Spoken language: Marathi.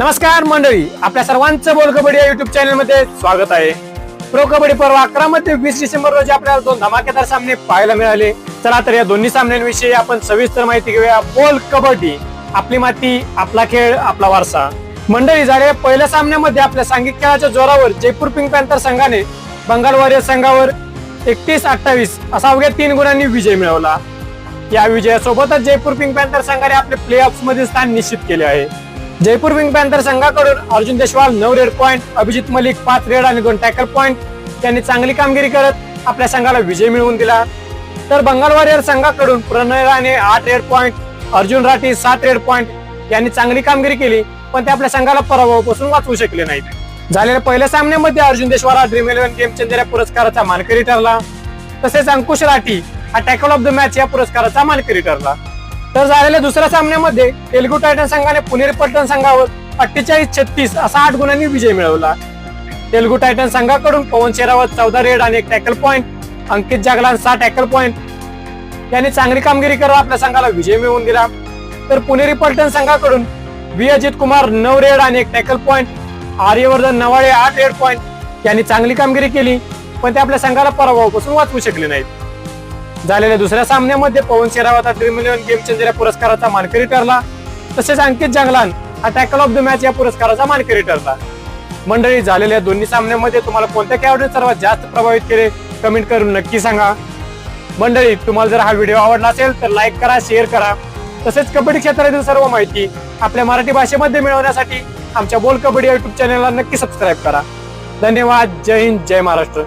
नमस्कार मंडळी आपल्या सर्वांचं बोल कबड्डी या युट्यूब चॅनलमध्ये स्वागत आहे. प्रो कबड्डी पर्व अकरा मध्ये वीस डिसेंबर रोजी आपल्याला दोन धमाकेदार सामने पाहायला मिळाले. चला तर या दोन्ही सामन्यांविषयी आपण सविस्तर माहिती घेऊया. बोल कबड्डी आपली माती आपला खेळ आपला वारसा. मंडळी झाले पहिल्या सामन्यामध्ये आपल्या सांघिक खेळाच्या जोरावर जयपूर पिंक पॅन्थर संघाने बंगाल वॉरियर संघावर एकतीस अठ्ठावीस असा अवघ्या तीन गुणांनी विजय मिळवला. या विजयासोबतच जयपूर पिंक पॅन्थर संघाने आपले प्ले ऑफमध्ये स्थान निश्चित केले आहे. जयपूर विंग पॅन्थर संघाकडून अर्जुन देशवाल नऊ रेड पॉईंट अभिजित मलिक पाच रेड आणि दोन टॅकल पॉईंट त्यांनी चांगली कामगिरी करत आपल्या संघाला विजय मिळवून दिला. तर बंगाल वॉरियर संघाकडून प्रणय राणे आठ रेड पॉईंट अर्जुन राठी सात रेड पॉईंट यांनी चांगली कामगिरी केली पण ते आपल्या संघाला पराभवापासून वाचवू शकले नाहीत. झालेल्या पहिल्या सामन्यामध्ये अर्जुन देशवाल हा ड्रीम इलेव्हन गेम चेंजर या पुरस्काराचा मानकरी ठरला. तसेच अंकुश राठी हा टॅकल ऑफ द मॅच या पुरस्काराचा मानकरी ठरला. तर झालेल्या दुसऱ्या सामन्यामध्ये तेलगू टायटन संघाने पुणेरी पलटण संघावर अठ्ठेचाळीस छत्तीस असा आठ गुणांनी विजय मिळवला. तेलगू टायटन संघाकडून पवन शेरावत चौदा रेड आणि एक टॅकल पॉईंट अंकित जागलान सहा टॅकल पॉईंट यांनी चांगली कामगिरी करत आपल्या संघाला विजय मिळवून दिला. तर पुणेरी पलटण संघाकडून वि अजित कुमार नऊ रेड आणि एक टॅकल पॉईंट आर्यवर्धन नवाळे आठ रेड पॉईंट यांनी चांगली कामगिरी केली पण ते आपल्या संघाला पराभवापासून वाचवू शकले नाहीत. झालेल्या दुसऱ्या सामन्यामध्ये पवन शेरावत हा ड्रीम इलेव्हन गेम चेंजर या पुरस्काराचा मानकरी ठरला. तसेच अंकित जंगलान हा टॅकल ऑफ द मॅच या पुरस्काराचा मानकरी ठरला. मंडळी झालेल्या दोन्ही सामन्यामध्ये तुम्हाला कोणत्या खेळाडूने सर्वात जास्त प्रभावित केले? कमेंट करून नक्की सांगा. मंडळी तुम्हाला जर हा व्हिडिओ आवडला असेल तर लाईक करा शेअर करा. तसेच कबड्डी क्षेत्रातील सर्व माहिती आपल्या मराठी भाषेमध्ये मिळवण्यासाठी आमच्या बोल कबड्डी युट्यूब चॅनलला नक्की सबस्क्राईब करा. धन्यवाद. जय हिंद जय महाराष्ट्र.